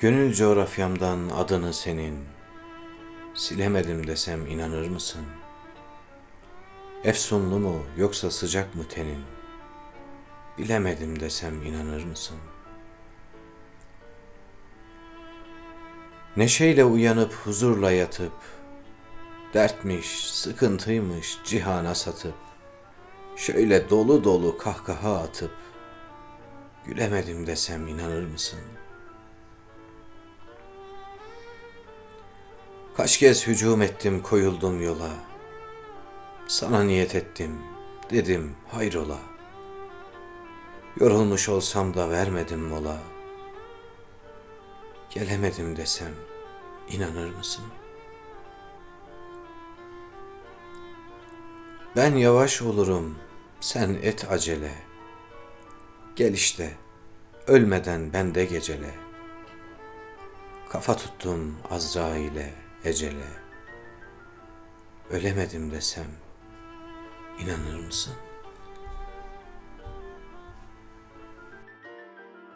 Gönül coğrafyamdan adını senin silemedim desem inanır mısın? Efsunlu mu yoksa sıcak mı tenin? Bilemedim desem inanır mısın? Neşeyle uyanıp huzurla yatıp dertmiş, sıkıntıymış cihana satıp şöyle dolu dolu kahkaha atıp gülemedim desem inanır mısın?'' Kaç kez hücum ettim koyuldum yola. Sana niyet ettim, dedim hayrola. Yorulmuş olsam da vermedim mola. Gelemedim desem inanır mısın? Ben yavaş olurum, sen et acele. Gel işte, ölmeden ben de gecele. Kafa tuttum Azrail'e, ecele. Ölemedim desem inanır mısın?''